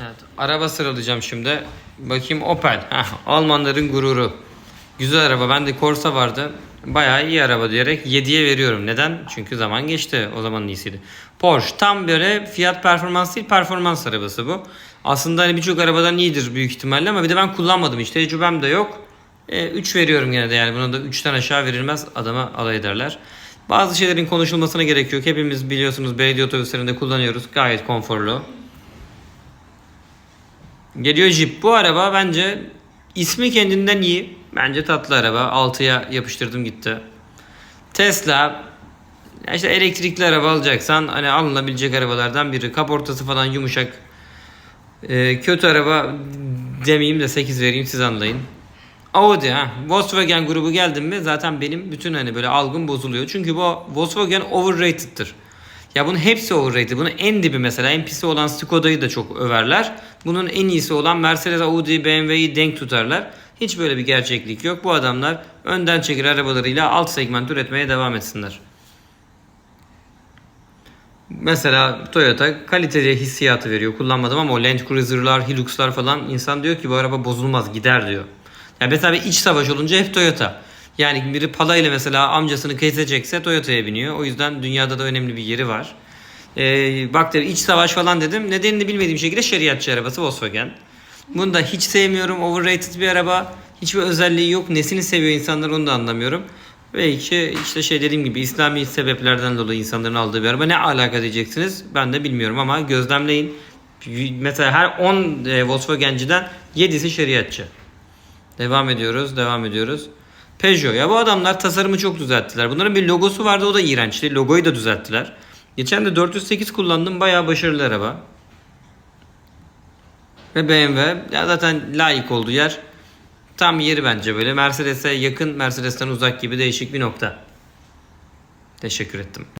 Evet, araba sıralayacağım şimdi. Bakayım Opel. Heh, Almanların gururu. Güzel araba. Bende Corsa vardı. Bayağı iyi araba diyerek 7'ye veriyorum. Neden? Çünkü zaman geçti. O zamanın iyisiydi. Porsche tam böyle fiyat performans değil performans arabası bu. Aslında hani birçok arabadan iyidir büyük ihtimalle ama bir de ben kullanmadım hiç. Tecrübem de yok. 3 veriyorum gene de yani buna da 3'ten aşağı verilmez adama alay ederler. Bazı şeylerin konuşulmasına gerek yok. Hepimiz biliyorsunuz belediye otobüslerinde kullanıyoruz. Gayet konforlu. Geliyor Jeep. Bu araba bence ismi kendinden iyi. Bence tatlı araba. 6'ya yapıştırdım gitti. Tesla işte elektrikli araba alacaksan hani alınabilecek arabalardan biri. Kaportası falan yumuşak. Ee, kötü araba demeyeyim de 8 vereyim siz anlayın. Audi ha. Volkswagen grubu geldim mi zaten benim bütün hani böyle algım bozuluyor. Çünkü bu Volkswagen overrated'tır. Ya bunun hepsi overrated. Bunun en dibi mesela en pisi olan Skoda'yı da çok överler. Bunun en iyisi olan Mercedes, Audi, BMW'yi denk tutarlar. Hiç böyle bir gerçeklik yok. Bu adamlar önden çekir arabalarıyla alt segment üretmeye devam etsinler. Mesela Toyota kaliteli hissiyatı veriyor. Kullanmadım ama o Land Cruiser'lar, Hilux'lar falan insan diyor ki bu araba bozulmaz gider diyor. Yani mesela bir iç savaş olunca hep Toyota. Yani biri palayla mesela amcasını kesecekse Toyota'ya biniyor. O yüzden dünyada da önemli bir yeri var. Ee, bak dedi iç savaş falan dedim. Nedenini bilmediğim şekilde şeriatçı arabası Volkswagen. Bunu da hiç sevmiyorum. Overrated bir araba. Hiçbir özelliği yok. Nesini seviyor insanlar onu da anlamıyorum. Belki işte şey dediğim gibi İslami sebeplerden dolayı insanların aldığı bir araba. Ne alaka diyeceksiniz ben de bilmiyorum ama gözlemleyin. Mesela her 10 e, Volkswagen'ciden 7'si şeriatçı. Devam ediyoruz, devam ediyoruz. Peugeot. Ya bu adamlar tasarımı çok düzelttiler. Bunların bir logosu vardı o da iğrençti. Logoyu da düzelttiler. Geçen de 408 kullandım. Bayağı başarılı araba. Ve BMW. Ya zaten layık olduğu yer. Tam yeri bence böyle. Mercedes'e yakın, Mercedes'ten uzak gibi değişik bir nokta. Teşekkür ettim.